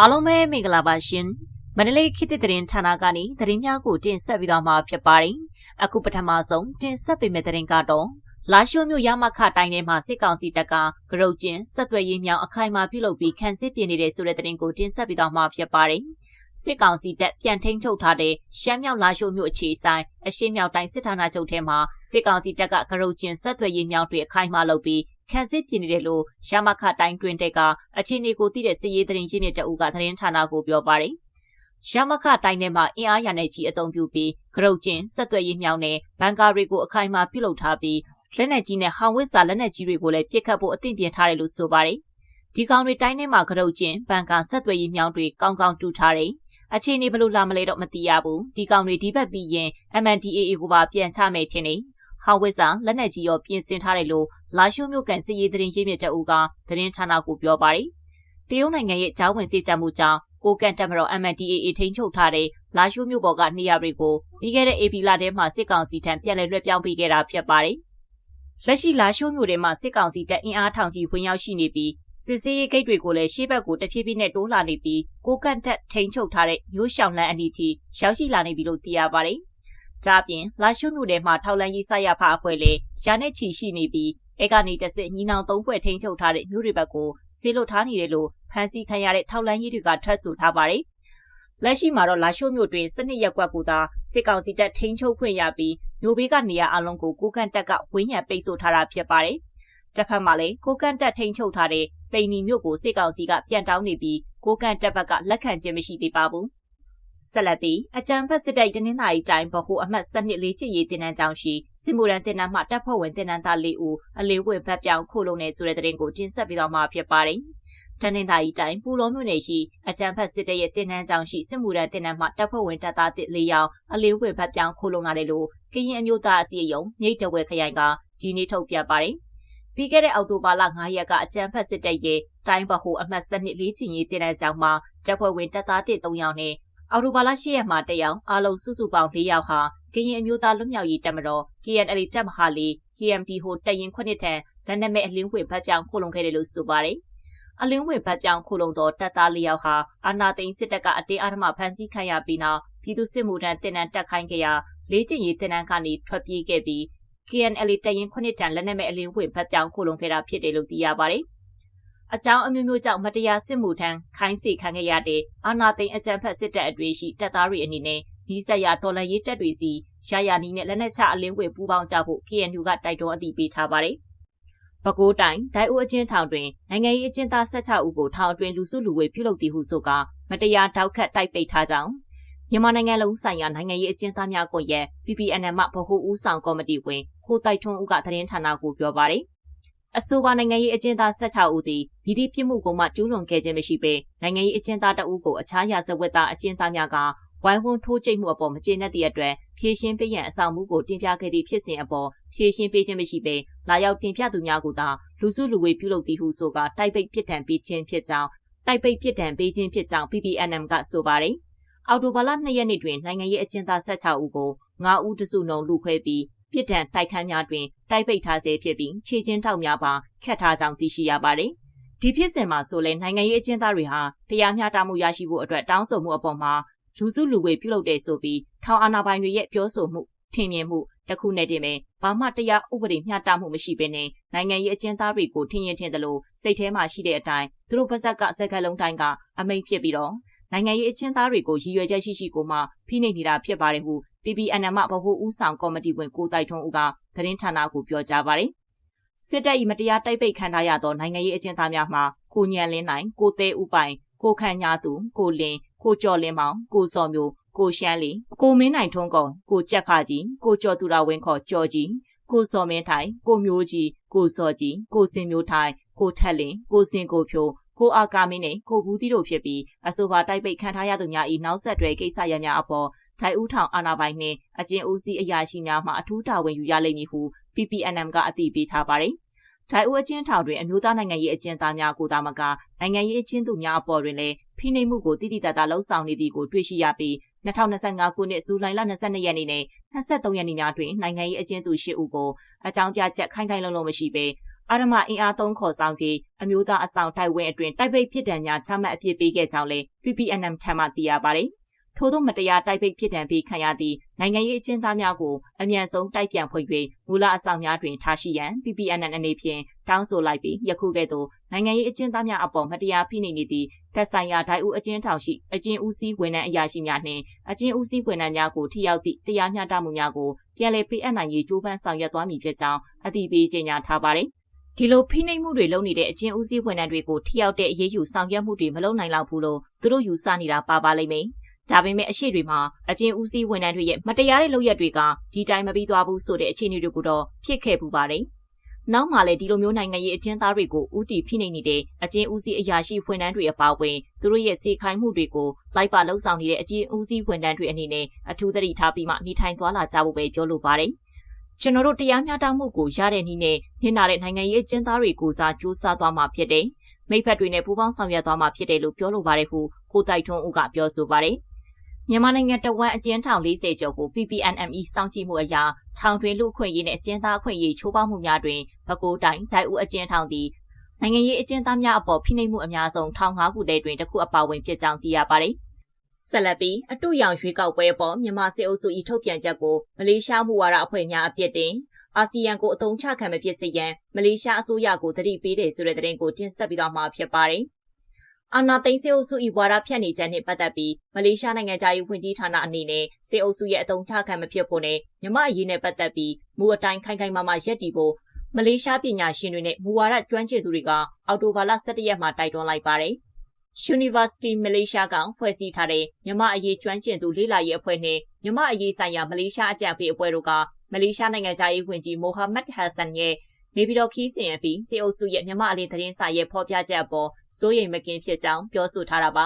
အားလုံးပဲမင်္ဂလာပါရှင်မန္တလေးခေတ်သစ်သတင်းဌာနကနေသတင်းများကိုတင်ဆက်ပြီးတော့မှာဖြစ်ပါတယ်အခုပထမဆုံးတင်ဆက်ပေးမယ့်သတင်းကတော့လာရှိုးမြို့ရမခတိုင်းထဲမှာစစ်ကောင်စီတပ်ကဂရုတ်ကျင်းဆက်သွယ်ရေးမြောင်အခိုင်အမာပြုလုပ်ပြီးခန့်စစ်ပြင်နေတဲ့ဆိုတဲ့သတင်းကိုတင်ဆက်ပြီးတော့မှာဖြစ်ပါတယ်စစ်ကောင်စီတပ်ပြန်ထိန်းချုပ်ထားတဲ့ရှမ်းမြောက်လာရှိုးမြို့အခြေဆိုင်အရှေ့မြောက်တိုင်းစစ်ဌာနချုပ်ထဲမှာစစ်ကောင်စီတပ်ကဂရုတ်ကျင်းဆက်သွယ်ရေးမြောင်တွေအခိုင်အမာလုပ်ပြီး ခန့်စစ်ပြင်နေတယ်လို့ရမခတိုင်းတွင်တက်ကအခြေအနေကိုသိတဲ့စစ်ရေးသတင်းရင်းမြစ်တအုပ်ကသတင်းဌာနကိုပြောပါတယ်ရမခတိုင်းထဲမှာအင်အားရတဲ့ကြီးအုံပြုပြီးဂရုတ်ကျင်းဆက်သွယ်ရေးမြောင်နဲ့ဘန်ကာတွေကိုအခိုင်အမာပြုလုပ်ထားပြီးလက်နက်ကြီးနဲ့ဟောင်ဝစ်စာလက်နက်ကြီးတွေကိုလည်းပစ်ခတ်ဖို့အသင့်ပြင်ထားတယ်လို့ဆိုပါတယ်ဒီကောင်တွေတိုင်းထဲမှာဂရုတ်ကျင်းဘန်ကာဆက်သွယ်ရေးမြောင်တွေကောင်းကောင်းတူထားတယ်အခြေအနေဘလို့လာမလဲတော့မသိရဘူးဒီကောင်တွေဒီဘက်ပြီးရင် MNDAA ကိုပါပြန်ချမယ်ထင်တယ် ဟောင်ဝစ်စာလက်နက်ကြီးရောပြင်ဆင်ထားတယ်လို့လာရှိုးမြို့ကန်စစ်ရေးသတင်းရင်းမြစ်တအူကသတင်းဌာနကိုပြောပါတယ်တရုတ်နိုင်ငံရဲ့ကြားဝင်စစ်ဆက်မှုကြောင့်ကိုကန်တက်မတော် MNDAA ထိန်းချုပ်ထားတဲ့လာရှိုးမြို့ပေါ်ကနေရာတွေကိုပြီးခဲ့တဲ့ AP လထဲမှာစစ်ကောင်စီထံပြန်လည်လွှဲပြောင်းပေးခဲ့တာဖြစ်ပါတယ်လက်ရှိလာရှိုးမြို့ထဲမှာစစ်ကောင်စီတပ်အင်အားထောင်ကြီးဝင်ရောက်ရှိနေပြီးစစ်စေးရေးဂိတ်တွေကိုလည်းရှေ့ဘက်ကိုတဖြည်းဖြည်းနဲ့တိုးလာနေပြီးကိုကန့်တက်ထိန်ချုပ်ထားတဲ့မျိုးရှောင်းလန်းအနီးထိရောက်ရှိလာနေပြီလို့သိရပါတယ်။ ဒါပြင်လာရှိုးမြို့ထဲမှာထောက်လန်းရေးဆိုင်ရဖအဖွဲ့လည်းရာနဲ့ချီရှိနေပြီးအဲကနေတစစ်ညီနောင်သုံးဖွဲ့ထိန်ချုပ်ထားတဲ့မြို့တွေဘက်ကိုဆေးလွတ်ထားနေတယ်လို့ဖန်စီခံရတဲ့ထောက်လန်းရေးတွေကထွက်ဆိုထားပါတယ်။လက်ရှိမှာတော့လာရှိုးမြို့တွင်စနစ်ရက်ကွက်ကူသာစစ်ကောင်စီတပ်ထိန်းချုပ်ခွင့်ရပြီးမြို့ဘေးကနေရာအလုံးကိုကိုကန့်တက်ကဝင်းရံပိတ်ဆို့ထားတာဖြစ်ပါတယ်။တစ်ဖက်မှာလည်းကိုကန့်တက်ထိန်းချုပ်ထားတဲ့တိန်နီမြို့ကိုစစ်ကောင်စီကပြန်တောင်းနေပြီးကိုကန့်တက်ဘက်ကလက်ခံခြင်းမရှိသေးပါဘူး။ ဆက်လက်ပြီးအကြံဖက်စစ်တိုက်တနင်္သာရီတိုင်းဗဟိုအမှတ်7နှစ်လေးချစ်ရေးတင်နန်းကျောင်းရှိစစ်မှုရန်တင်နန်းမှတပ်ဖွဲ့ဝင်တင်နန်းသား၄ဦးအလေးဝင်ဖက်ပြောင်းခိုးလုံနေဆိုတဲ့တဲ့ရင်ကိုတင်ဆက်ပြီးတော့မှာဖြစ်ပါတယ်။တနင်္သာရီတိုင်းပူလောမြို့နယ်ရှိအကြံဖက်စစ်တပ်ရဲ့တင်နန်းကျောင်းရှိစစ်မှုရန်တင်နန်းမှတပ်ဖွဲ့ဝင်တပ်သားတစ်၄ယောက်အလေးဝင်ဖက်ပြောင်းခိုးလုံလာတယ်လို့ကရင်အမျိုးသားအစည်းအရုံးမြိတ်တဝဲခရိုင်ကဒီနေ့ထုတ်ပြန်ပါတယ်။ပြီးခဲ့တဲ့အောက်တိုဘာလ9ရက်ကအကြံဖက်စစ်တပ်ရဲ့တိုင်းဗဟိုအမှတ်7နှစ်လေးချင်ရေးတင်တဲ့ကြောင်းမှာတပ်ဖွဲ့ဝင်တပ်သားတစ်3ယောက်နဲ့ အော်တိုဘာလ10ရက်မှာတက်ရောက်အားလုံးစုစုပေါင်း၄ယောက်ဟာကရင်အမျိုးသားလွတ်မြောက်ရေးတပ်မတော် KNL တပ်မဟာလေး KMT ဟိုတရင်ခွနှစ်ထံလက်နက်မဲ့အလင်းဝင်ဖတ်ပြောင်းခိုလုံခဲ့တယ်လို့ဆိုပါတယ်။အလင်းဝင်ဖတ်ပြောင်းခိုလုံသောတပ်သား၄ယောက်ဟာအာနာသိန်းစစ်တပ်ကအတင်းအဓမ္မဖမ်းဆီးခံရပြီးနောက်ပြည်သူစစ်မှုထမ်းတင်နန်းတက်ခိုင်းခဲ့ရာလေးကျင်ရေးတင်နန်းကနေထွက်ပြေးခဲ့ပြီး KNL တရင်ခုနှစ်တန်လက်နက်မဲ့အလင်းဝင်ဖက်ပြောင်းခိုလုံခဲ့တာဖြစ်တယ်လို့သိရပါတယ်။ အကြောင်းအမျိုးမျိုးကြောင့်မတရားစစ်မှုထမ်းခိုင်းစေခံခဲ့ရတဲ့အာနာသိန်းအကြံဖက်စစ်တပ်အတွေ့ရှိတပ်သားတွေအနေနဲ့နီးစပ်ရာဒေါ်လာရေးတပ်တွေစီရရနီးနဲ့လက်နက်ချအလင်းဝင်ပူးပေါင်းကြဖို့ KNU ကတိုက်တွန်းအသိပေးထားပါတယ်။ပဲခူးတိုင်းဒိုင်ဦးအချင်းထောင်တွင်နိုင်ငံရေးအကျဉ်းသား16ဦးကိုထောင်အတွင်းလူစုလူဝေးပြုလုပ်သည်ဟုဆိုကာမတရားတောက်ခတ်တိုက်ပိတ်ထားကြောင်းမြန်မာနိုင်ငံလုံးဆိုင်ရာနိုင်ငံရေးအကျဉ်းသားများကွန်ရက် PPNM မှဗဟိုဦးဆောင်ကော်မတီဝင်ခိုတိုက်ထွန်းဦးကသတင်းဌာနကိုပြောပါတယ်။ အဆိုပါနိုင်ငံရေးအကျဉ်းသား16ဦးသည်ပြည်သည့်ပြစ်မှုကိုမှကျူးလွန်ခဲ့ခြင်းမရှိပေနိုင်ငံရေးအကျဉ်းသားတအုပ်ကိုအခြားရာဇဝတ်သားအကျဉ်းသားများကဝိုင်းဝန်းထိုးကျိတ်မှုအပေါ်မကျေနပ်သည့်အတွက်ဖြည့်ရှင်းပေးရန်အဆောင်မှုကိုတင်ပြခဲ့သည့်ဖြစ်စဉ်အပေါ်ဖြည့်ရှင်းပေးခြင်းမရှိပေလာရောက်တင်ပြသူများကိုသာလူစုလူဝေးပြုလုပ်သည်ဟုဆိုကာတိုက်ပိတ်ပြစ်ဒဏ်ပေးခြင်းဖြစ်ကြောင်းတိုက်ပိတ်ပြစ်ဒဏ်ပေးခြင်းဖြစ်ကြောင်း PPNM ကဆိုပါတယ်။အော်တိုဘာလ2ရက်နေ့တွင်နိုင်ငံရေးအကျဉ်းသား16ဦးကို9ဦးတစုနှုံလူခွဲပြီး ပြစ်ဒဏ်တိုက်ခန်းများတွင်တိုက်ပိတ်ထားစေဖြစ်ပြီးခြေချင်းထောက်များပါခတ်ထားကြောင်းသိရှိရပါတယ်။ဒီဖြစ်စဉ်မှာဆိုလဲနိုင်ငံရေးအကျဉ်းသားတွေဟာတရားမျှတမှုရရှိဖို့အတွက်တောင်းဆိုမှုအပေါ်မှာလူစုလူဝေးပြုလုပ်တဲ့ဆိုပြီးထောင်အာဏာပိုင်တွေရဲ့ပြောဆိုမှုထင်မြင်မှုတခုနဲ့တင်ပဲဘာမှတရားဥပဒေမျှတမှုမရှိဘဲနဲ့နိုင်ငံရေးအကျဉ်းသားတွေကိုထင်ရင်ထင်သလိုစိတ်ထဲမှာရှိတဲ့အတိုင်းသူတို့ပါဇက်ကစက်ကလုံးတိုင်းကအမိန့်ဖြစ်ပြီးတော့နိုင်ငံရေးအချင်းသားတွေကိုရည်ရွယ်ချက်ရှိရှိကိုမှဖိနှိပ်နေတာဖြစ်ပါတယ်ဟု PPNM မှဗဟိုဦးဆောင်ကော်မတီဝင်ကိုတိုက်ထွန်းဦးကသတင်းဌာနကိုပြောကြားပါတယ်။စစ်တပ်၏မတရားတိုက်ပိတ်ခံထားရသောနိုင်ငံရေးအကျဉ်းသားများမှာကိုညံလင်းနိုင်ကိုသေးဦးပိုင်ကိုခန့်ညာသူကိုလင်းကိုကျော်လင်းမောင်ကိုစော်မျိုးကိုရှမ်းလီကိုမင်းနိုင်ထွန်းကောကိုကြက်ဖကြီးကိုကျော်သူရဝင်းခေါ်ကျော်ကြီးကိုစော်မင်းထိုင်ကိုမျိုးကြီးကိုစော်ကြီးကိုစင်မျိုးထိုင်ကိုထက်လင်းကိုစင်ကိုဖြိုးကိုအာကာမင်းနဲ့ကိုဘူးသီးတို့ဖြစ်ပြီးအဆိုပါတိုက်ပိတ်ခံထားရသူများ၏နောက်ဆက်တွဲကိစ္စရပ်များအပေါ် ထိုင်ဦးထောင်အာဏာပိုင်နှင့်အကျဉ်းဦးစီးအရာရှိများမှအထူးတာဝန်ယူရလိမ့်မည်ဟု PPNM ကအသိပေးထားပါတယ်။ထိုင်ဦးအကျဉ်းထောင်တွင်အမျိုးသားနိုင်ငံရေးအကျဉ်းသားများကိုသာမကနိုင်ငံရေးအကျဉ်းသူများအပေါ်တွင်လည်းဖိနှိပ်မှုကိုတိတိတတ်တာလှုံ့ဆော်နေသည်ကိုတွေ့ရှိရပြီး2025ခုနှစ်ဇူလိုင်လ22ရက်နေ့နဲ့23ရက်နေ့များတွင်နိုင်ငံရေးအကျဉ်းသူ10ဦးကိုအကြောင်းပြချက်ခိုင်ခိုင်လုံလုံမရှိဘဲအာရမအင်အားသုံးခေါ်ဆောင်ပြီးအမျိုးသားအဆောင်တိုက်ဝင်းအတွင်တိုက်ပိတ်ဖြစ်ဒဏ်များချမှတ်အပြစ်ပေးခဲ့ကြောင်းလည်း PPNM ထံမှသိရပါတယ်။ ထို့သောမတရားတိုက်ပိတ်ဖြစ်ဒဏ်ပေးခံရသည့်နိုင်ငံရေးအကျဉ်းသားများကိုအမြန်ဆုံးတိုက်ပြန်ဖွင့်၍မူလအဆောင်များတွင်ထားရှိရန် PPNN အနေဖြင့်တောင်းဆိုလိုက်ပြီးယခုကဲ့သို့နိုင်ငံရေးအကျဉ်းသားများအပေါ်မတရားဖိနှိပ်နေသည့်သက်ဆိုင်ရာဒိုင်ဦးအကျဉ်းထောင်ရှိအကျဉ်းဦးစီးဝန်ထမ်းအရာရှိများနှင့်အကျဉ်းဦးစီးဝန်ထမ်းများကိုထိရောက်သည့်တရားမျှတမှုများကိုပြန်လည်ပေးအပ်နိုင်ရေးကြိုးပမ်းဆောင်ရွက်သွားမည်ဖြစ်ကြောင်းအသိပေးကြေညာထားပါတယ်ဒီလိုဖိနှိပ်မှုတွေလုပ်နေတဲ့အကျဉ်းဦးစီးဝန်ထမ်းတွေကိုထိရောက်တဲ့အရေးယူဆောင်ရွက်မှုတွေမလုပ်နိုင်တော့ဘူးလို့သူတို့ယူဆနေတာပါပါလိမ့်မယ်။ ဒါပေမဲ့အရှိတွေမှာအကျဉ်းဦးစီးဝန်ထမ်းတွေရဲ့မတရားတဲ့လုပ်ရက်တွေကဒီတိုင်းမပြီးသွားဘူးဆိုတဲ့အခြေအနေတွေကိုတော့ဖြစ်ခဲ့ပူပါတယ်။နောက်မှလည်းဒီလိုမျိုးနိုင်ငံရေးအကျဉ်းသားတွေကိုဥတီဖိနှိပ်နေတဲ့အကျဉ်းဦးစီးအရာရှိဝန်ထမ်းတွေအပါအဝင်သူတို့ရဲ့စေခိုင်းမှုတွေကိုလိုက်ပါလှုပ်ဆောင်နေတဲ့အကျဉ်းဦးစီးဝန်ထမ်းတွေအနေနဲ့အထူးသတိထားပြီးမှနေထိုင်သွားလာကြဖို့ပဲပြောလိုပါတယ်။ကျွန်တော်တို့တရားမျှတမှုကိုရတဲ့နည်းနဲ့နှင်းနာတဲ့နိုင်ငံရေးအကျဉ်းသားတွေကိုစားစူးစမ်းသွားမှာဖြစ်တယ်။မိဖက်တွေနဲ့ပူးပေါင်းဆောင်ရွက်သွားမှာဖြစ်တယ်လို့ပြောလိုပါတယ်ဟုကိုတိုက်ထွန်းဦးကပြောဆိုပါတယ်။ မြန်မာနိုင်ငံတဝမ်းအကျဉ်းထောင်40ကျော်ကို PPNME စောင့်ကြည့်မှုအရာထောင်တွင်လူခွင့်ရေးနဲ့အကျဉ်းသားအခွင့်အရေးချိုးဖောက်မှုများတွင်ပဲခူးတိုင်းဒိုက်ဦးအကျဉ်းထောင်သည်နိုင်ငံရေးအကျဉ်းသားများအပေါ်ဖိနှိပ်မှုအများဆုံးထောင်၅ခုတည်းတွင်တစ်ခုအပါဝင်ဖြစ်ကြောင်းသိရပါတယ်။ဆက်လက်ပြီးအတူရောင်ရွေးကောက်ပွဲပေါ်မြန်မာစစ်အုပ်စု၏ထုတ်ပြန်ချက်ကိုမလေးရှားမူဝါဒအဖွဲ့များအပြစ်တင်အာဆီယံကိုအုံချခံမဖြစ်စေရန်မလေးရှားအစိုးရကိုတတိပေးတယ်ဆိုတဲ့သတင်းကိုတင်ဆက်ပြီးတော့မှာဖြစ်ပါတယ်။ အာနာသိန်းစေအုပ်စု၏ဝါဒဖြန့်နေချက်နှင့်ပတ်သက်ပြီးမလေးရှားနိုင်ငံသားရေးဝန်ကြီးဌာနအနေနဲ့စေအုပ်စုရဲ့အုံချခံမဖြစ်ဖို့နဲ့မြမအရေးနဲ့ပတ်သက်ပြီးမူအတိုင်းခိုင်ခိုင်မာမာရက်တည်ဖို့မလေးရှားပညာရှင်တွေနဲ့မူဝါဒကျွမ်းကျင်သူတွေကအော်တိုဘာလ17ရက်မှာတိုက်တွန်းလိုက်ပါတယ်။ University Malaysia ကဖွဲ့စည်းထားတဲ့မြမအရေးကျွမ်းကျင်သူလေးလာရေးအဖွဲ့နဲ့မြမအရေးဆိုင်ရာမလေးရှားအကြံပေးအဖွဲ့တို့ကမလေးရှားနိုင်ငံသားရေးဝန်ကြီးမိုဟာမက်ဟက်ဆန်ရဲ့ နေပြည်တော်ခီးစဉ်အပြီးစေအုပ်စုရဲ့မြမအလေးသတင်းစာရဲ့ဖော်ပြချက်အပေါ်စိုးရိမ်မကင်းဖြစ်ကြောင်းပြောဆိုထားတာပါ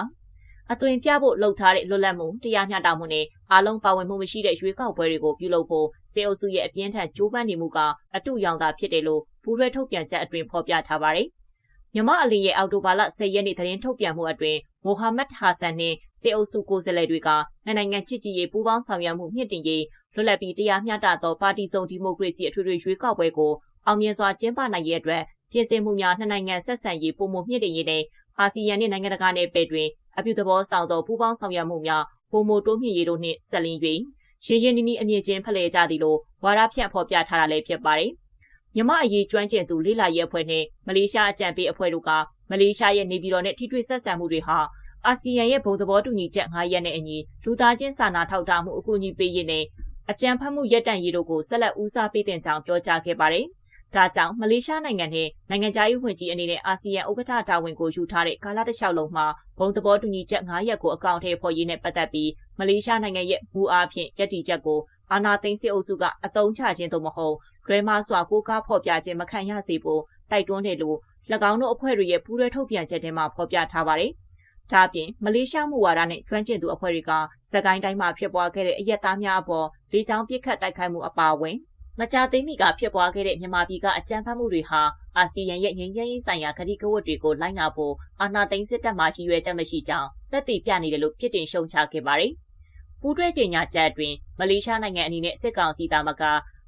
အသွင်ပြဖို့လှုပ်ထားတဲ့လွတ်လပ်မှုတရားမျှတမှုနဲ့အားလုံးပါဝင်မှုမရှိတဲ့ရွေးကောက်ပွဲတွေကိုပြုလုပ်ဖို့စေအုပ်စုရဲ့အပြင်းထန်ကြိုးပမ်းနေမှုကအတူရောင်သာဖြစ်တယ်လို့ပူးရဲထုတ်ပြန်ချက်အတွင်ဖော်ပြထားပါတယ်။မြမအလီရဲ့အော်တိုဘာလ10ရက်နေ့သတင်းထုတ်ပြန်မှုအတွင်မိုဟာမက်ဟာဆန်နှင့်စေအုပ်စုကိုယ်စားလှယ်တွေကနိုင်ငံချစ်ကြည်ရေးပူးပေါင်းဆောင်ရွက်မှုမြင့်တင်ရေးလွတ်လပ်ပြီးတရားမျှတသောပါတီစုံဒီမိုကရေစီအထွေထွေရွေးကောက်ပွဲကို အောင်မြင်စွာကျင်းပနိုင်ရေးအတွက်ပြင်ဆင်မှုများနှစ်နိုင်ငံဆက်ဆံရေးပုံမှုမြင့်တင်ရေးနဲ့အာဆီယံနှင့်နိုင်ငံတကာနယ်ပယ်တွင်အပြုသဘောဆောင်သောပူးပေါင်းဆောင်ရွက်မှုများပုံမှုတိုးမြင့်ရေးတို့နှင့်ဆက်လင်း၍ရှင်းရှင်းနီးနီးအမြင့်ချင်းဖလှယ်ကြသည်လို့ဝါဒဖြန့်ဖော်ပြထားတာလည်းဖြစ်ပါတယ်။မြမအရေးကျွမ်းကျင်သူလေးလာရဲ့အဖွဲ့နဲ့မလေးရှားအကြံပေးအဖွဲ့တို့ကမလေးရှားရဲ့နေပြည်တော်နဲ့ထိတွေ့ဆက်ဆံမှုတွေဟာအာဆီယံရဲ့ဘုံသဘောတူညီချက်9ရက်နဲ့အညီလူသားချင်းစာနာထောက်ထားမှုအကူအညီပေးရေးနဲ့အကြံဖတ်မှုရပ်တန့်ရေးတို့ကိုဆက်လက်ဦးစားပေးတင်ကြောင်းပြောကြားခဲ့ပါတယ်။ ဒါကြောင့်မလေးရှားနိုင်ငံနဲ့နိုင်ငံခြားရေးဝန်ကြီးအနေနဲ့အာဆီယံဥက္ကဋ္ဌတာဝန်ကိုယူထားတဲ့ကာလတစ်လျှောက်လုံးမှာဘုံသဘောတူညီချက်9ရက်ကိုအကောင့်ထဲပေါ်ရေးနဲ့ပတ်သက်ပြီးမလေးရှားနိုင်ငံရဲ့မူအားဖြင့်ယက်တီချက်ကိုအာနာသိန်းစစ်အုပ်စုကအတုံးချခြင်းသို့မဟုတ်ဂရမစွာကိုကားဖော်ပြခြင်းမခံရစေဖို့တိုက်တွန်းတယ်လို့၎င်းတို့အဖွဲ့တွေရဲ့ပူးရဲထုတ်ပြန်ချက်ထဲမှာဖော်ပြထားပါတယ်။ဒါ့အပြင်မလေးရှားမူဝါဒနဲ့ကျွမ်းကျင်သူအဖွဲ့တွေကစကိုင်းတိုင်းမှာဖြစ်ပွားခဲ့တဲ့အရက်သားများအပေါ်လေကြောင်းပစ်ခတ်တိုက်ခိုက်မှုအပါအဝင် မကြာသေးမီကဖြစ်ပွားခဲ့တဲ့မြန်မာပြည်ကအကြမ်းဖက်မှုတွေဟာအာဆီယံရဲ့ငြိမ်းချမ်းရေးဆိုင်ရာကတိကဝတ်တွေကိုလိုက်နာဖို့အာဏာသိမ်းစစ်တပ်မှရည်ရွယ်ချက်မရှိကြောင်းသက်သေပြနေတယ်လို့ပြစ်တင်ရှုံချခဲ့ပါတယ်။ပူးတွဲကြေညာချက်အတွင်းမလေးရှားနိုင်ငံအနေနဲ့စစ်ကောင်စီသားမက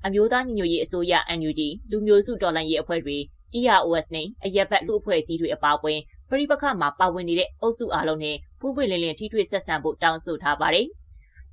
အမျိုးသားညီညွတ်ရေးအစိုးရ NUG လူမျိုးစုတော်လှန်ရေးအဖွဲ့တွေ EROS နဲ့အရက်ဘက်လူအဖွဲ့အစည်းတွေအပါအဝင်ပြည်ပခမှာပါဝင်နေတဲ့အုပ်စုအားလုံးနဲ့ပူးပွင့်လင်းလင်းထိတွေ့ဆက်ဆံဖို့တောင်းဆိုထားပါတယ်။